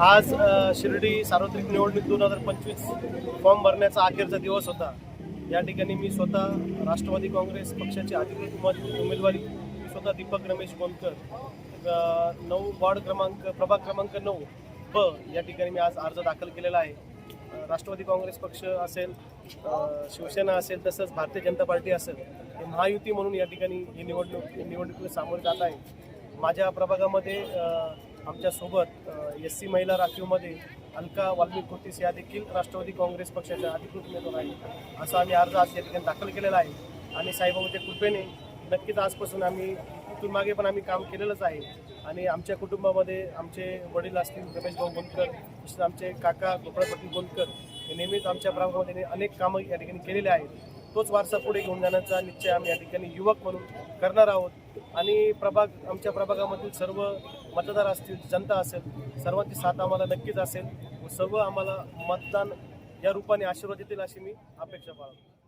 आज शिर्डी सार्वत्रिक निवडणूक दोन हजार पंचवीस फॉर्म भरण्याचा अखेरचा दिवस होता. या ठिकाणी मी स्वतः राष्ट्रवादी काँग्रेस पक्षाची अधिकृत मत उमेदवारी स्वतः दीपक रमेश गोंदकर नऊ वॉर्ड क्रमांक प्रभाग क्रमांक नऊ ब या ठिकाणी मी आज अर्ज दाखल केलेला आहे. राष्ट्रवादी काँग्रेस पक्ष असेल शिवसेना असेल तसंच भारतीय जनता पार्टी असेल हे महायुती म्हणून या ठिकाणी ही निवडणूक ही निवडणुकीला सामोरे जात आहे. माझ्या प्रभागामध्ये आमच्यासोबत एस सी महिला राखीवमध्ये अलका वाल्मिक कोटीस या देखील राष्ट्रवादी काँग्रेस पक्षाच्या अधिकृत उमेदवार आहेत. असा आम्ही अर्ज आज या ठिकाणी दाखल केलेला आहे. आणि साईबाबाच्या कृपेने नक्कीच आजपासून आम्ही इथून मागे पण आम्ही काम केलेलंच आहे. आणि आमच्या कुटुंबामध्ये आमचे वडील असतील रमेश भाऊ गोंदकर तसेच आमचे काका गोपाळपती गोंदकर हे नेहमीच आमच्या प्रभागामध्ये अनेक कामं या ठिकाणी केलेले आहेत. तोच वारसा पुढे घेऊन जाण्याचा निश्चय आम्ही या ठिकाणी युवक म्हणून करणार आहोत. आणि प्रभाग आमच्या प्रभागामधील सर्व मतदार असतील जनता असेल सर्वांची साथ आम्हाला नक्कीच असेल. व सर्व आम्हाला मतदान या रूपाने आशीर्वाद देतील अशी मी अपेक्षा बाळगतो.